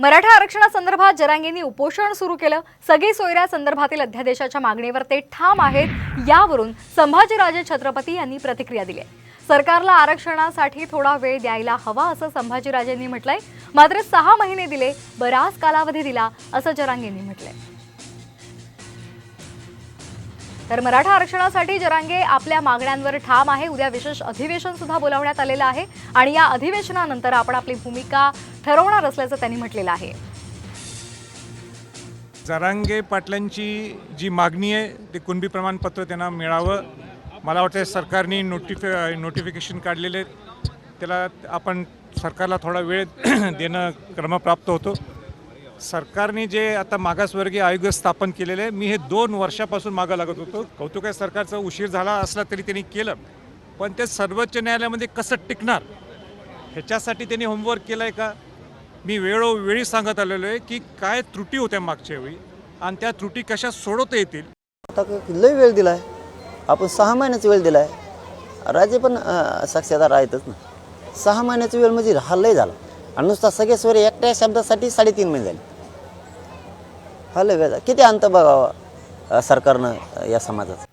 मराठा आरक्षणासंदर्भात जरांगेंनी उपोषण सुरू केलं. सगळी सोयऱ्या संदर्भातील अध्यादेशाच्या मागणीवर ते ठाम आहेत यावरून संभाजीराजे छत्रपती यांनी प्रतिक्रिया दिली आहे. सरकारला आरक्षणासाठी थोडा वेळ द्यायला हवा असं संभाजीराजेंनी म्हटलंय. मात्र सहा महिने दिले बराच कालावधी दिला असं जरांगेंनी म्हटलंय. तर मराठा आरक्षणासाठी जरांगे आपल्या मागण्यांवर ठाम आहे. उद्या विशेष अधिवेशन सुद्धा बोलावण्यात आलेलं आहे. आणि या अधिवेशनानंतर आपण आपली भूमिका ठरवणार असल्याचं त्यांनी म्हटलेलं आहे. जरांगे पाटलांची जी मागणी आहे ते कुणबी प्रमाणपत्र त्यांना मिळावं. मला वाटतं सरकारने नोटिफि नोटिफिकेशन काढलेले त्याला आपण सरकारला थोडा वेळ देणं क्रमप्राप्त होतो. सरकारने जे आता मागासवर्गीय आयोग स्थापन केलेले आहे मी हे दोन वर्षापासून मागं लागत होतो. कौतुक आहे सरकारचा उशीर झाला असला तरी त्यांनी केलं. पण ते सर्वोच्च न्यायालयामध्ये कसं टिकणार? ह्याच्यासाठी त्यांनी होमवर्क केलं आहे का? मी वेळोवेळी सांगत आलेलो आहे की काय त्रुटी होत्या मागच्या वेळी आणि त्या त्रुटी कशा सोडवता येतील? आता लई लय वेळ दिला आहे आपण सहा महिन्याचा वेळ दिला आहे राजे पण साक्षीदार आहेतच ना. सहा महिन्याचा वेळ म्हणजे हा लय झाला. आणि नुसता सगळेस्वर एकट्या शब्दासाठी साडेतीन महिने झाले. हा लय वेळ झाला. किती अंत बघावा सरकारनं या समाजाचा?